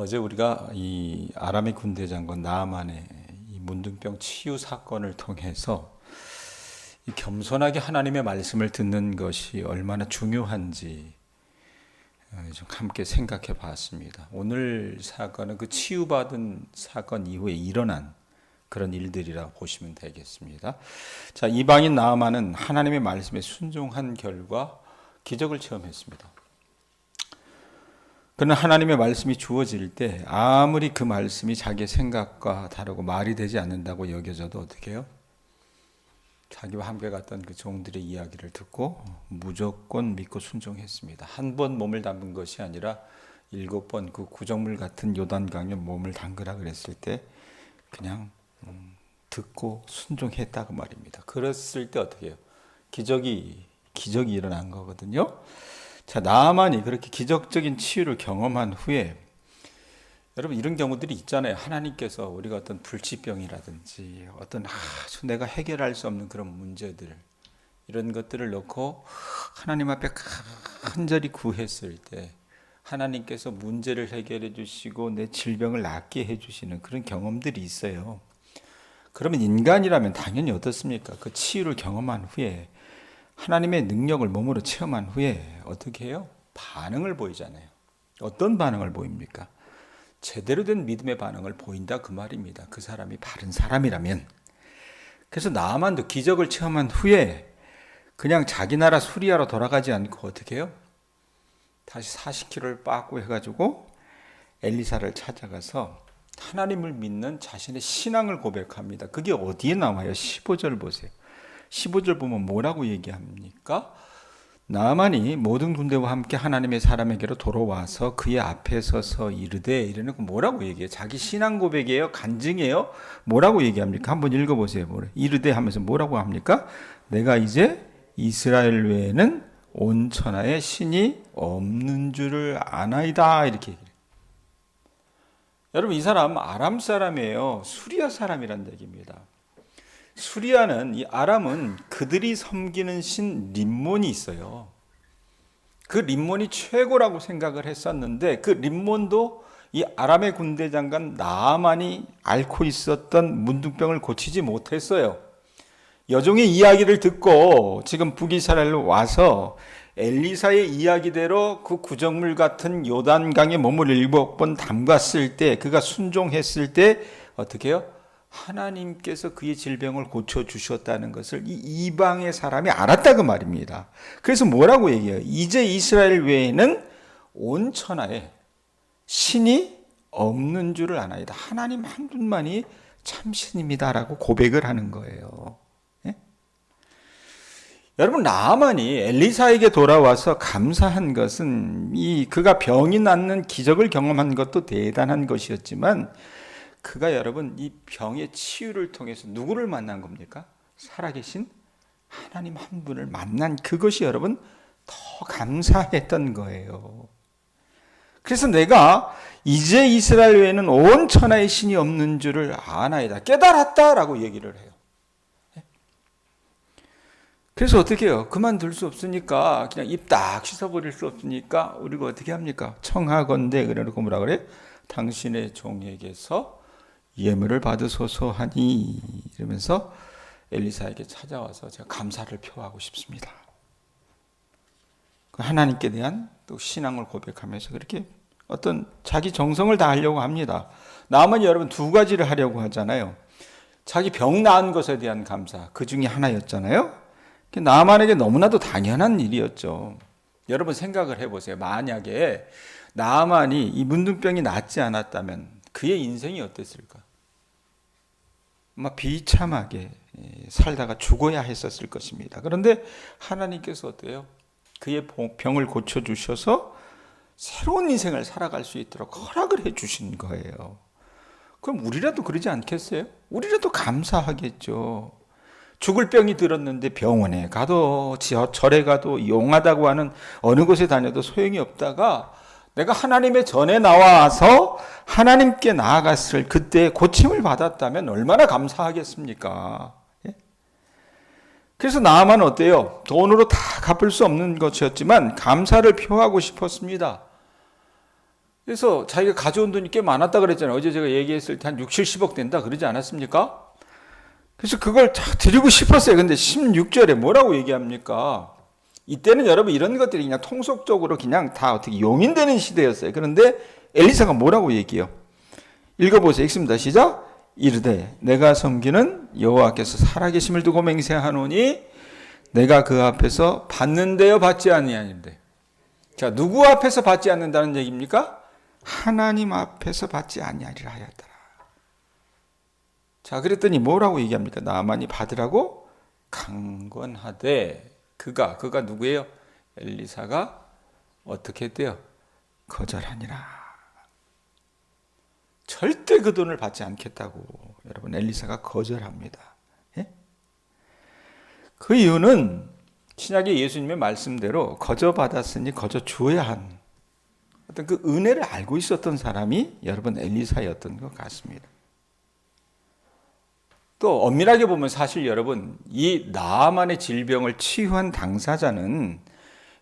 어제 우리가 이 아람의 군대 장관 나아만의 이 문둥병 치유 사건을 통해서 이 겸손하게 하나님의 말씀을 듣는 것이 얼마나 중요한지 어, 좀 함께 생각해 봤습니다. 오늘 사건은 그 치유받은 사건 이후에 일어난 그런 일들이라 보시면 되겠습니다. 자, 이방인 나아만은 하나님의 말씀에 순종한 결과 기적을 체험했습니다. 그는 하나님의 말씀이 주어질 때 아무리 그 말씀이 자기 생각과 다르고 말이 되지 않는다고 여겨져도 어떻게 해요? 자기와 함께 갔던 그 종들의 이야기를 듣고 무조건 믿고 순종했습니다. 한 번 몸을 담은 것이 아니라 일곱 번 그 구정물 같은 요단강에 몸을 담그라 그랬을 때 그냥 음, 듣고 순종했다고 말입니다. 그랬을 때 어떻게 해요? 기적이 기적이 일어난 거거든요. 자, 나만이 그렇게 기적적인 치유를 경험한 후에 여러분 이런 경우들이 있잖아요. 하나님께서 우리가 어떤 불치병이라든지 어떤 아주 내가 해결할 수 없는 그런 문제들 이런 것들을 놓고 하나님 앞에 간절히 구했을 때 하나님께서 문제를 해결해 주시고 내 질병을 낫게 해 주시는 그런 경험들이 있어요. 그러면 인간이라면 당연히 어떻습니까? 그 치유를 경험한 후에 하나님의 능력을 몸으로 체험한 후에 어떻게 해요? 반응을 보이잖아요. 어떤 반응을 보입니까? 제대로 된 믿음의 반응을 보인다 그 말입니다. 그 사람이 바른 사람이라면. 그래서 나만도 기적을 체험한 후에 그냥 자기 나라 수리아로 돌아가지 않고 어떻게 해요? 다시 40km를 빠꾸 해가지고 엘리사를 찾아가서 하나님을 믿는 자신의 신앙을 고백합니다. 그게 어디에 나와요? 15절 보세요. 15절 보면 뭐라고 얘기합니까? 나만이 모든 군대와 함께 하나님의 사람에게로 돌아와서 그의 앞에 서서 이르되 이래놓고 뭐라고 얘기해요? 자기 신앙 고백이에요? 간증이에요? 뭐라고 얘기합니까? 한번 읽어보세요. 이르되 하면서 뭐라고 합니까? 내가 이제 이스라엘 외에는 온 천하에 신이 없는 줄을 아나이다 이렇게 얘기해요. 여러분 이 사람 아람 사람이에요. 수리아 사람이란 얘기입니다. 수리아는 이 아람은 그들이 섬기는 신 림몬이 있어요. 그 림몬이 최고라고 생각을 했었는데 그 림몬도 이 아람의 군대 장관 나아만이 앓고 있었던 문둥병을 고치지 못했어요. 여종의 이야기를 듣고 지금 북이스라엘로 와서 엘리사의 이야기대로 그 구정물 같은 요단강에 몸을 일곱 번 담갔을 때 그가 순종했을 때 어떻게 해요? 하나님께서 그의 질병을 고쳐 주셨다는 것을 이 이방의 사람이 알았다고 말입니다. 그래서 뭐라고 얘기해요? 이제 이스라엘 외에는 온 천하에 신이 없는 줄을 아나이다. 하나님 한 분만이 참 신입니다라고 고백을 하는 거예요. 예? 여러분 나만이 엘리사에게 돌아와서 감사한 것은 이 그가 병이 낫는 기적을 경험한 것도 대단한 것이었지만 그가 여러분 이 병의 치유를 통해서 누구를 만난 겁니까? 살아계신 하나님 한 분을 만난 그것이 여러분 더 감사했던 거예요. 그래서 내가 이제 이스라엘 외에는 온 천하의 신이 없는 줄을 아나이다. 깨달았다라고 얘기를 해요. 그래서 어떻게 해요? 그만둘 수 없으니까 그냥 입 딱 씻어버릴 수 없으니까 우리가 어떻게 합니까? 청하건대 그래놓고 뭐라 그래? 당신의 종에게서 예물을 받으소서 하니 이러면서 엘리사에게 찾아와서 제가 감사를 표하고 싶습니다. 그 하나님께 대한 또 신앙을 고백하면서 그렇게 어떤 자기 정성을 다 하려고 합니다. 나만 여러분 두 가지를 하려고 하잖아요. 자기 병 나은 것에 대한 감사 그 중에 하나였잖아요. 나만에게 너무나도 당연한 일이었죠. 여러분 생각을 해보세요. 만약에 나만이 이 문둥병이 낫지 않았다면 그의 인생이 어땠을까? 막 비참하게 살다가 죽어야 했었을 것입니다. 그런데 하나님께서 어때요? 그의 병을 고쳐 주셔서 새로운 인생을 살아갈 수 있도록 허락을 해 주신 거예요. 그럼 우리라도 그러지 않겠어요? 우리라도 감사하겠죠. 죽을 병이 들었는데 병원에 가도 절에 가도 용하다고 하는 어느 곳에 다녀도 소용이 없다가 내가 하나님의 전에 나와서 하나님께 나아갔을 그때 고침을 받았다면 얼마나 감사하겠습니까? 예? 그래서 나만 어때요? 돈으로 다 갚을 수 없는 것이었지만 감사를 표하고 싶었습니다. 그래서 자기가 가져온 돈이 꽤 많았다 그랬잖아요. 어제 제가 얘기했을 때 한 6, 70억 된다 그러지 않았습니까? 그래서 그걸 다 드리고 싶었어요. 근데 16절에 뭐라고 얘기합니까? 이때는 여러분 이런 것들이 그냥 통속적으로 그냥 다 어떻게 용인되는 시대였어요. 그런데 엘리사가 뭐라고 얘기해요? 읽어보세요. 읽습니다. 시작. 이르되 내가 섬기는 여호와께서 살아계심을 두고 맹세하노니 내가 그 앞에서 받는데요 받지 아니하는데. 자 누구 앞에서 받지 않는다는 얘기입니까? 하나님 앞에서 받지 아니하리라 하였더라. 자 그랬더니 뭐라고 얘기합니까? 나만이 받으라고 강권하되 그가 그가 누구예요? 엘리사가 어떻게 했대요? 거절하니라. 절대 그 돈을 받지 않겠다고 여러분 엘리사가 거절합니다. 예? 그 이유는 신약의 예수님의 말씀대로 거저 받았으니 거저 주어야 한 어떤 그 은혜를 알고 있었던 사람이 여러분 엘리사였던 것 같습니다. 또 엄밀하게 보면 사실 여러분 이 나만의 질병을 치유한 당사자는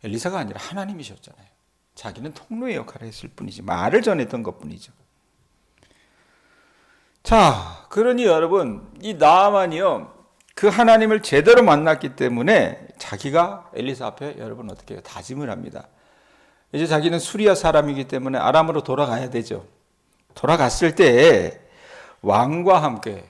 엘리사가 아니라 하나님이셨잖아요. 자기는 통로의 역할을 했을 뿐이지 말을 전했던 것뿐이죠. 자, 그러니 여러분 이 나만이요 그 하나님을 제대로 만났기 때문에 자기가 엘리사 앞에 여러분 어떻게 해요? 다짐을 합니다. 이제 자기는 수리아 사람이기 때문에 아람으로 돌아가야 되죠. 돌아갔을 때 왕과 함께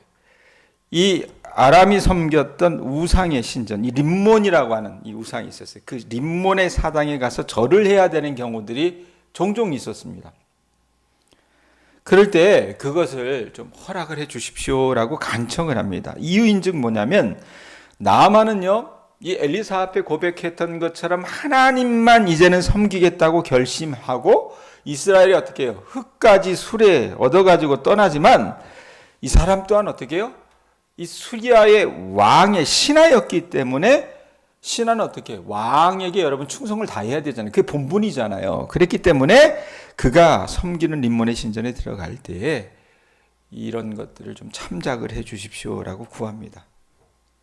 이 아람이 섬겼던 우상의 신전, 이 림몬이라고 하는 이 우상이 있었어요. 그 림몬의 사당에 가서 절을 해야 되는 경우들이 종종 있었습니다. 그럴 때 그것을 좀 허락을 해 주십시오라고 간청을 합니다. 이유인즉 뭐냐면 나만은요 이 엘리사 앞에 고백했던 것처럼 하나님만 이제는 섬기겠다고 결심하고 이스라엘이 어떻게 해요? 흙까지 술에 얻어가지고 떠나지만 이 사람 또한 어떻게 해요? 이 수리아의 왕의 신하였기 때문에 신하는 어떻게 왕에게 여러분 충성을 다해야 되잖아요. 그게 본분이잖아요. 그랬기 때문에 그가 섬기는 림몬의 신전에 들어갈 때에 이런 것들을 좀 참작을 해 주십시오라고 구합니다.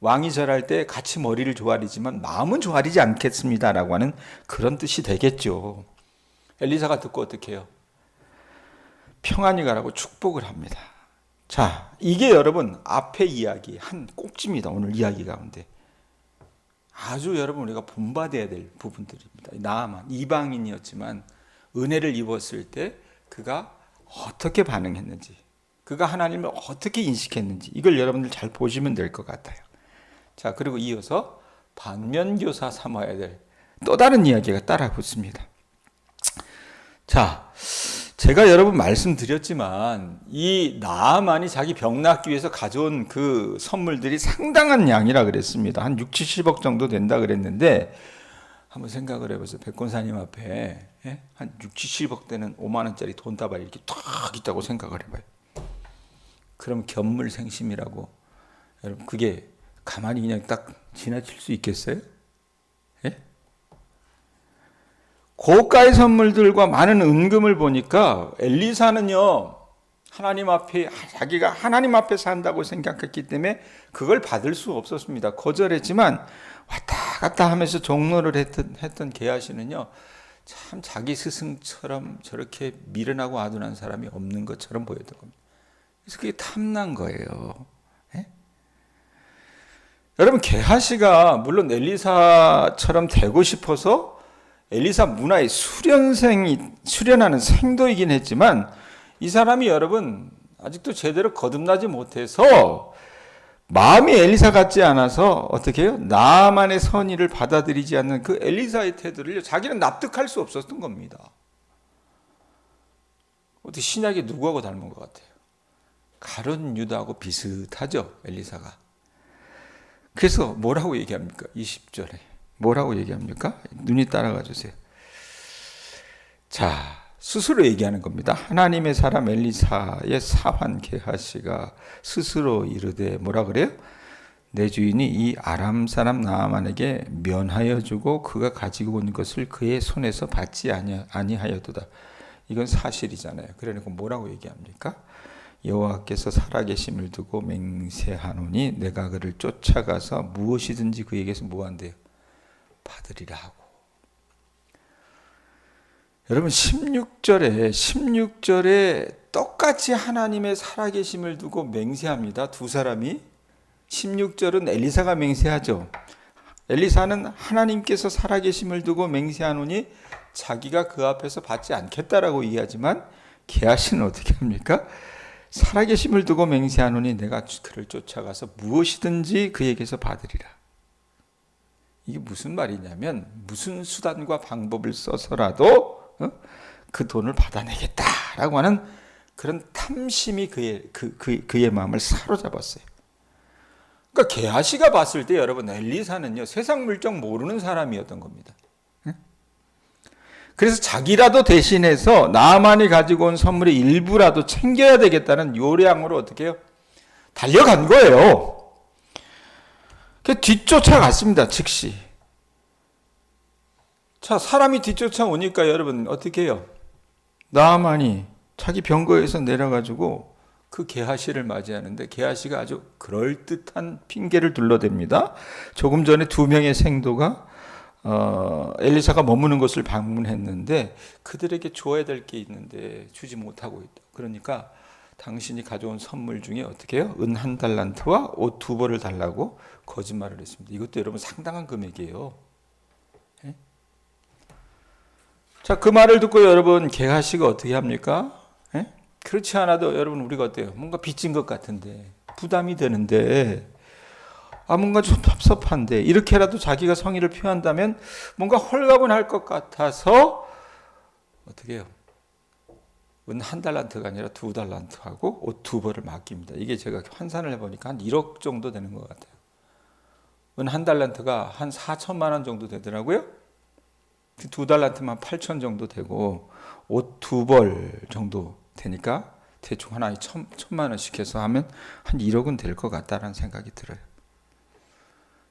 왕이 절할 때 같이 머리를 조아리지만 마음은 조아리지 않겠습니다라고 하는 그런 뜻이 되겠죠. 엘리사가 듣고 어떻게 해요? 평안히 가라고 축복을 합니다. 자, 이게 여러분 앞의 이야기 한 꼭지입니다. 오늘 이야기 가운데. 아주 여러분 우리가 본받아야 될 부분들입니다. 나만 이방인이었지만 은혜를 입었을 때 그가 어떻게 반응했는지, 그가 하나님을 어떻게 인식했는지 이걸 여러분들 잘 보시면 될 것 같아요. 자, 그리고 이어서 반면교사 삼아야 될 또 다른 이야기가 따라 붙습니다. 자, 제가 여러분 말씀드렸지만 이 나만이 자기 병 낫기 위해서 가져온 그 선물들이 상당한 양이라 그랬습니다. 한 6, 70억 정도 된다 그랬는데 한번 생각을 해보세요. 백권사님 앞에 예? 한 6, 70억 되는 5만 원짜리 돈다발이 이렇게 탁 있다고 생각을 해봐요. 그럼 견물생심이라고 여러분 그게 가만히 그냥 딱 지나칠 수 있겠어요? 예? 고가의 선물들과 많은 은금을 보니까 엘리사는요 하나님 앞에 자기가 하나님 앞에 산다고 생각했기 때문에 그걸 받을 수 없었습니다. 거절했지만 왔다 갔다 하면서 종로를 했던 했던 게하시는요 참 자기 스승처럼 저렇게 미련하고 아둔한 사람이 없는 것처럼 보였던 겁니다. 그래서 그게 탐난 거예요. 예? 여러분 게하시가 물론 엘리사처럼 되고 싶어서 엘리사 문화의 수련생이 수련하는 생도이긴 했지만 이 사람이 여러분 아직도 제대로 거듭나지 못해서 마음이 엘리사 같지 않아서 어떻게 해요? 나만의 선의를 받아들이지 않는 그 엘리사의 태도를 자기는 납득할 수 없었던 겁니다. 어떻게 신약에 누구하고 닮은 것 같아요? 가론 유다하고 비슷하죠, 엘리사가. 그래서 뭐라고 얘기합니까? 20절에. 뭐라고 얘기합니까? 눈이 따라가 주세요. 자, 스스로 얘기하는 겁니다. 하나님의 사람 엘리사의 사환 게하시가 스스로 이르되 뭐라 그래요? 내 주인이 이 아람 사람 나아만에게 면하여 주고 그가 가지고 온 것을 그의 손에서 받지 아니하여도다. 이건 사실이잖아요. 그러니까 뭐라고 얘기합니까? 여호와께서 살아계심을 두고 맹세하노니 내가 그를 쫓아가서 무엇이든지 그에게서 뭐한대요? 받으리라 하고. 여러분 16절에 16절에 똑같이 하나님의 살아계심을 두고 맹세합니다. 두 사람이 16절은 엘리사가 맹세하죠. 엘리사는 하나님께서 살아계심을 두고 맹세하노니 자기가 그 앞에서 받지 않겠다라고 이해하지만 게하시는 어떻게 합니까? 살아계심을 두고 맹세하노니 내가 그를 쫓아가서 무엇이든지 그에게서 받으리라. 이게 무슨 말이냐면 무슨 수단과 방법을 써서라도 어? 그 돈을 받아내겠다라고 하는 그런 탐심이 그의 그, 그, 그의 마음을 사로잡았어요. 그러니까 게하시가 봤을 때 여러분 엘리사는요 세상 물정 모르는 사람이었던 겁니다. 그래서 자기라도 대신해서 나만이 가지고 온 선물의 일부라도 챙겨야 되겠다는 요량으로 어떻게 해요? 달려간 거예요. 그 뒤쫓아갔습니다. 즉시. 자, 사람이 뒤쫓아 오니까 여러분 어떻게 해요? 나만이 자기 병거에서 내려가지고 그 게하시를 맞이하는데 게하시가 아주 그럴듯한 핑계를 둘러댑니다. 조금 전에 두 명의 생도가 어, 엘리사가 머무는 곳을 방문했는데 그들에게 줘야 될 게 있는데 주지 못하고 있다. 그러니까 당신이 가져온 선물 중에 어떻게 해요? 은 한 달란트와 옷 두 벌을 달라고 거짓말을 했습니다. 이것도 여러분 상당한 금액이에요. 예? 자, 그 말을 듣고 여러분 개하시가 어떻게 합니까? 예? 그렇지 않아도 여러분 우리가 어때요? 뭔가 빚진 것 같은데 부담이 되는데 아 뭔가 좀 섭섭한데 이렇게라도 자기가 성의를 표한다면 뭔가 홀가분할 것 같아서 어떻게 해요? 은 한 달란트가 아니라 두 달란트하고 옷 두 벌을 맡깁니다. 이게 제가 환산을 해보니까 한 1억 정도 되는 것 같아요. 은한 달란트가 한 4천만 원 정도 되더라고요. 그두 달란트만 8천 정도 되고 옷 두 벌 정도 되니까 대충 하나에 천, 천만 원씩 해서 하면 한 1억은 될 것 같다라는 생각이 들어요.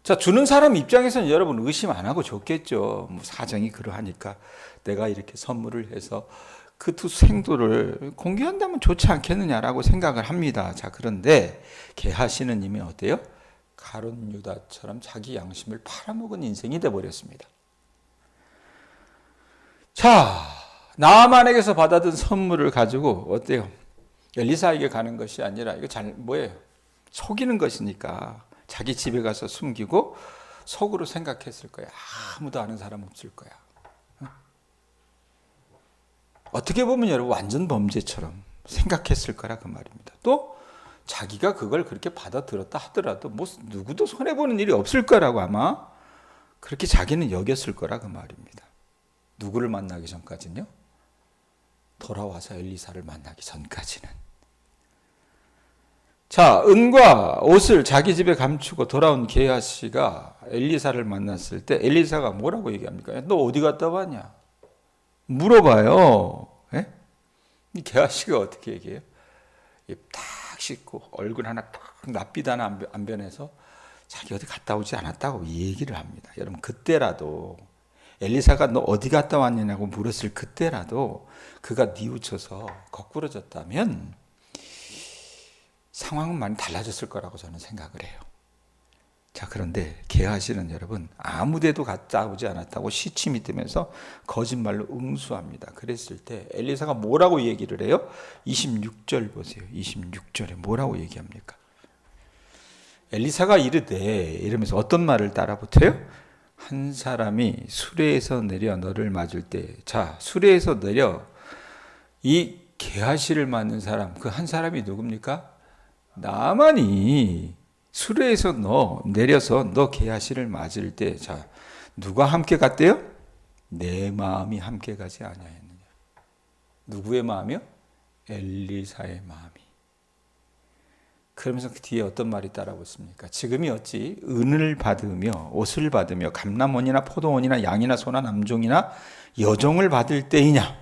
자, 주는 사람 입장에서는 여러분 의심 안 하고 좋겠죠. 뭐 사정이 그러하니까 내가 이렇게 선물을 해서 그 두 생도를 공개한다면 좋지 않겠느냐라고 생각을 합니다. 자, 그런데 개하시는 님이 어때요? 가론 유다처럼 자기 양심을 팔아먹은 인생이 돼 버렸습니다. 자, 나만에게서 받아든 선물을 가지고 어때요? 엘리사에게 가는 것이 아니라 이거 잘 뭐예요? 속이는 것이니까 자기 집에 가서 숨기고 속으로 생각했을 거야. 아무도 아는 사람 없을 거야. 어떻게 보면 여러분 완전 범죄처럼 생각했을 거라 그 말입니다. 또 자기가 그걸 그렇게 받아들었다 하더라도 뭐 누구도 손해 보는 일이 없을 거라고 아마 그렇게 자기는 여겼을 거라 그 말입니다. 누구를 만나기 전까지는요. 돌아와서 엘리사를 만나기 전까지는. 자, 은과 옷을 자기 집에 감추고 돌아온 게하시가 엘리사를 만났을 때 엘리사가 뭐라고 얘기합니까? 너 어디 갔다 왔냐? 물어봐요. 예? 이 게하시가 어떻게 얘기해요? 탁 씻고 얼굴 하나 탁 낯빛 하나 안 변해서 자기 어디 갔다 오지 않았다고 얘기를 합니다. 여러분 그때라도 엘리사가 너 어디 갔다 왔냐고 물었을 그때라도 그가 뉘우쳐서 거꾸러졌다면 상황은 많이 달라졌을 거라고 저는 생각을 해요. 자, 그런데 게하시는 여러분 아무 데도 갔다 오지 않았다고 시침이 뜨면서 거짓말로 응수합니다. 그랬을 때 엘리사가 뭐라고 얘기를 해요? 26절 보세요. 26절에 뭐라고 얘기합니까? 엘리사가 이르되 이러면서 어떤 말을 따라 붙어요? 한 사람이 수레에서 내려 너를 맞을 때, 자 수레에서 내려 이 게하시를 맞는 사람 그 한 사람이 누굽니까? 나만이 수레에서 너 내려서 너 게하시를 맞을 때, 자 누가 함께 갔대요? 내 마음이 함께 가지 아니하였느냐? 누구의 마음이요? 엘리사의 마음이. 그러면서 그 뒤에 어떤 말이 따라붙습니까? 지금이 어찌 은을 받으며 옷을 받으며 감남원이나 포도원이나 양이나 소나 남종이나 여종을 받을 때이냐?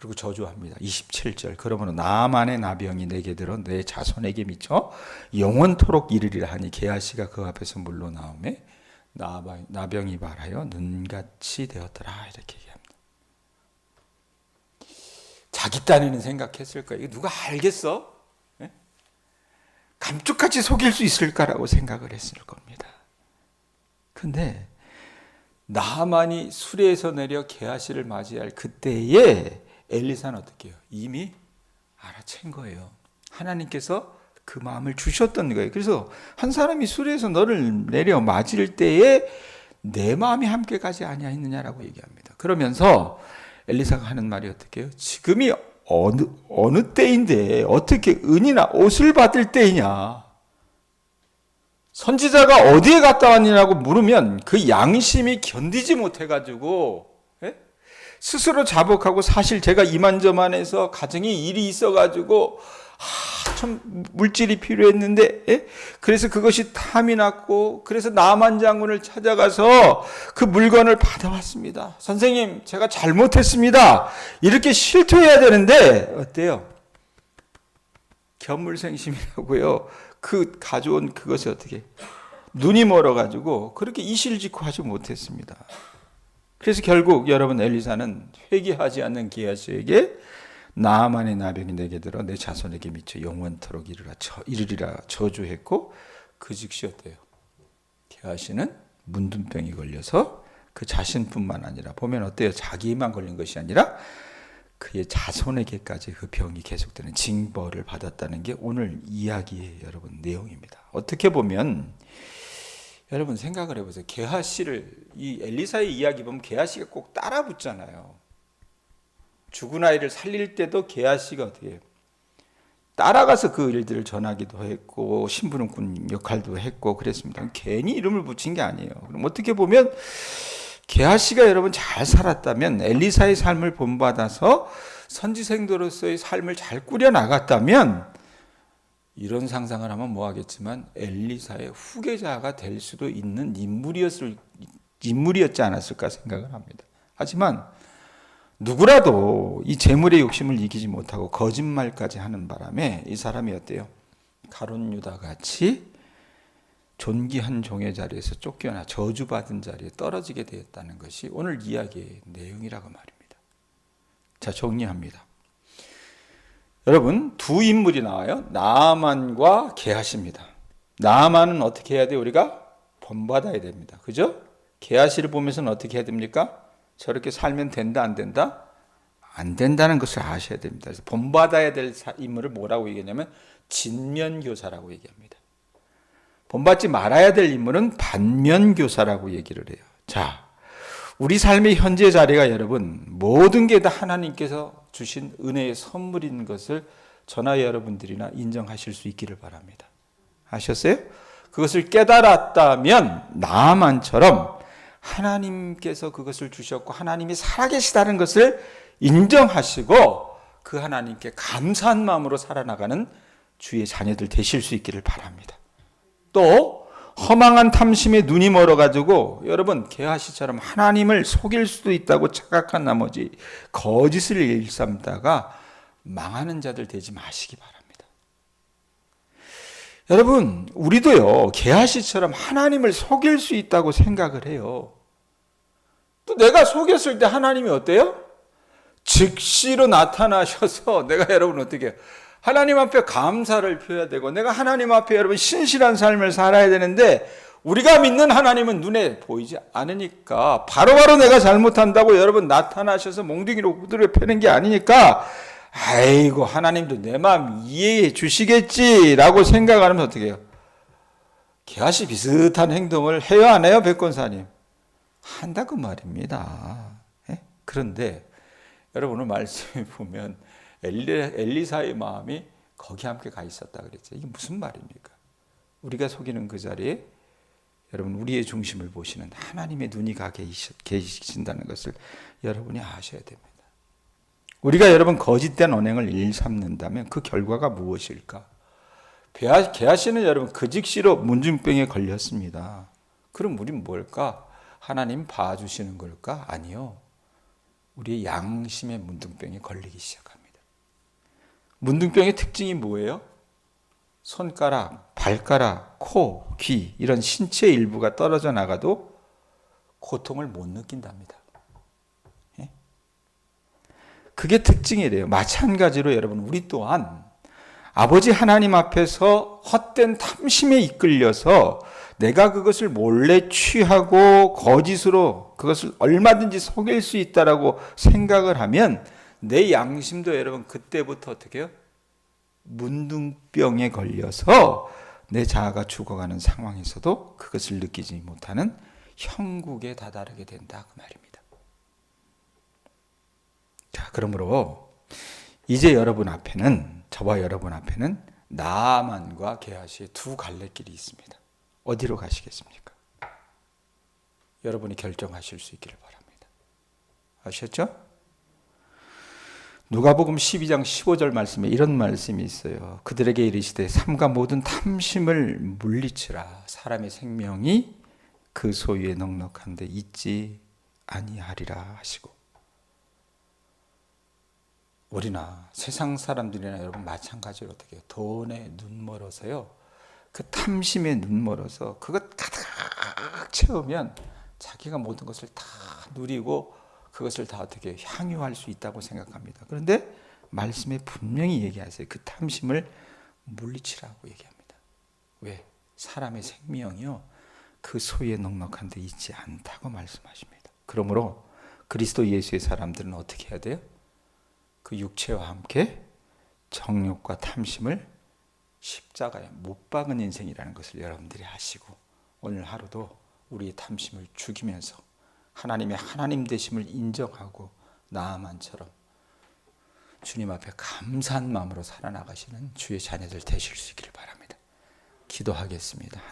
그리고 저주합니다. 27절. 그러므로 나만의 나병이 내게 들어 내 자손에게 미쳐 영원토록 이르리라 하니 게하시가 그 앞에서 물러 나오매 나병이 말하여 눈같이 되었더라 이렇게 얘기합니다. 자기 딴에는 생각했을. 이거 누가 알겠어? 예? 감쪽같이 속일 수 있을까라고 생각을 했을 겁니다. 근데 나만이 수레에서 내려 게하시를 맞이할 그때에 엘리사는 어떻게 해요? 이미 알아챈 거예요. 하나님께서 그 마음을 주셨던 거예요. 그래서 한 사람이 수레에서 너를 내려 맞을 때에 내 마음이 함께 가지 아니하였느냐라고 얘기합니다. 그러면서 엘리사가 하는 말이 어떻게 해요? 지금이 어느 어느 때인데 어떻게 은이나 옷을 받을 때이냐? 선지자가 어디에 갔다 왔느냐고 물으면 그 양심이 견디지 못해 가지고 예? 스스로 자복하고 사실 제가 이만저만해서 가정에 일이 있어가지고 아, 참 물질이 필요했는데 예? 그래서 그것이 탐이 났고 그래서 나만 장군을 찾아가서 그 물건을 받아왔습니다. 선생님 제가 잘못했습니다. 이렇게 실토해야 되는데 어때요? 견물생심이라고요. 그 가져온 그것이 어떻게 눈이 멀어가지고 그렇게 이실직고 하지 못했습니다. 그래서 결국 여러분 엘리사는 회개하지 않는 기하스에게 나만의 나병이 내게 들어 내 자손에게 미쳐 영원토록 이르라 저, 이르리라 저주했고 그 즉시 어때요? 게하시는 문둥병이 걸려서 그 자신뿐만 아니라 보면 어때요? 자기만 걸린 것이 아니라 그의 자손에게까지 그 병이 계속되는 징벌을 받았다는 게 오늘 이야기의 여러분 내용입니다. 어떻게 보면 여러분 생각을 해보세요. 게하시를 이 엘리사의 이야기 보면 게하시가 꼭 따라 붙잖아요. 죽은 아이를 살릴 때도 게하시가 어떻게? 따라가서 그 일들을 전하기도 했고 신부름꾼 역할도 했고 그랬습니다. 괜히 이름을 붙인 게 아니에요. 그럼 어떻게 보면 게하시가 여러분 잘 살았다면 엘리사의 삶을 본받아서 선지생도로서의 삶을 잘 꾸려 나갔다면 이런 상상을 하면 뭐 하겠지만 엘리사의 후계자가 될 수도 있는 인물이었을 인물이었지 않았을까 생각을 합니다. 하지만 누구라도 이 재물의 욕심을 이기지 못하고 거짓말까지 하는 바람에 이 사람이 어때요? 가론 유다 같이 존귀한 종의 자리에서 쫓겨나 저주받은 자리에 떨어지게 되었다는 것이 오늘 이야기의 내용이라고 말입니다. 자, 정리합니다. 여러분, 두 인물이 나와요. 나만과 게하시입니다. 나만은 어떻게 해야 돼요? 우리가 본받아야 됩니다. 그죠? 게하시를 보면서는 어떻게 해야 됩니까? 저렇게 살면 된다, 안 된다? 안 된다는 것을 아셔야 됩니다. 그래서 본받아야 될 인물을 뭐라고 얘기하냐면 진면교사라고 얘기합니다. 본받지 말아야 될 인물은 반면교사라고 얘기를 해요. 자, 우리 삶의 현재 자리가 여러분 모든 게 다 하나님께서 주신 은혜의 선물인 것을 저나 여러분들이나 인정하실 수 있기를 바랍니다. 아셨어요? 그것을 깨달았다면 나만처럼 하나님께서 그것을 주셨고 하나님이 살아계시다는 것을 인정하시고 그 하나님께 감사한 마음으로 살아나가는 주의 자녀들 되실 수 있기를 바랍니다. 또 허망한 탐심에 눈이 멀어가지고 여러분 개하시처럼 하나님을 속일 수도 있다고 착각한 나머지 거짓을 일삼다가 망하는 자들 되지 마시기 바랍니다. 여러분 우리도요 개하시처럼 하나님을 속일 수 있다고 생각을 해요. 또 내가 속였을 때 하나님이 어때요? 즉시로 나타나셔서 내가 여러분 어떻게 해요? 하나님 앞에 감사를 표해야 되고 내가 하나님 앞에 여러분 신실한 삶을 살아야 되는데 우리가 믿는 하나님은 눈에 보이지 않으니까 바로바로 바로 내가 잘못한다고 여러분 나타나셔서 몽둥이로 후드려 패는 게 아니니까 아이고 하나님도 내 마음 이해해 주시겠지라고 생각하면 어떻게 해요? 개하시 비슷한 행동을 해요 안 해요 백권사님? 한다고 말입니다. 예? 그런데 여러분 오늘 말씀을 보면 엘리, 엘리 사의 마음이 거기 함께 가 있었다 그랬죠. 이게 무슨 말입니까? 우리가 속이는 그 자리에 여러분 우리의 중심을 보시는 하나님의 눈이 가 계신다는 것을 여러분이 아셔야 됩니다. 우리가 여러분 거짓된 언행을 일삼는다면 그 결과가 무엇일까? 게하시는 여러분 그 즉시로 문중병에 걸렸습니다. 그럼 우린 뭘까? 하나님 봐주시는 걸까? 아니요. 우리의 양심의 문둥병에 걸리기 시작합니다. 문둥병의 특징이 뭐예요? 손가락, 발가락, 코, 귀 이런 신체 일부가 떨어져 나가도 고통을 못 느낀답니다. 예? 그게 특징이래요. 마찬가지로 여러분 우리 또한 아버지 하나님 앞에서 헛된 탐심에 이끌려서 내가 그것을 몰래 취하고 거짓으로 그것을 얼마든지 속일 수 있다라고 생각을 하면 내 양심도 여러분 그때부터 어떻게 해요? 문둥병에 걸려서 내 자아가 죽어가는 상황에서도 그것을 느끼지 못하는 형국에 다다르게 된다 그 말입니다. 자, 그러므로 이제 여러분 앞에는 저와 여러분 앞에는 나만과 게하시의 두 갈래길이 있습니다. 어디로 가시겠습니까? 여러분이 결정하실 수 있기를 바랍니다. 아셨죠? 누가복음 12장 15절 말씀에 이런 말씀이 있어요. 그들에게 이르시되 삼가 모든 탐심을 물리치라 사람의 생명이 그 소유에 넉넉한데 있지 아니하리라 하시고 우리나 세상 사람들이나 여러분 마찬가지로 어떻게? 돈에 눈 멀어서요. 그 탐심에 눈 멀어서 그것 가득 채우면 자기가 모든 것을 다 누리고 그것을 다 어떻게 향유할 수 있다고 생각합니다. 그런데 말씀에 분명히 얘기하세요. 그 탐심을 물리치라고 얘기합니다. 왜? 사람의 생명이요. 그 소유에 넉넉한 데 있지 않다고 말씀하십니다. 그러므로 그리스도 예수의 사람들은 어떻게 해야 돼요? 그 육체와 함께 정욕과 탐심을 십자가에 못 박은 인생이라는 것을 여러분들이 아시고 오늘 하루도 우리의 탐심을 죽이면서 하나님의 하나님 되심을 인정하고 나아만처럼 주님 앞에 감사한 마음으로 살아나가시는 주의 자녀들 되실 수 있기를 바랍니다. 기도하겠습니다.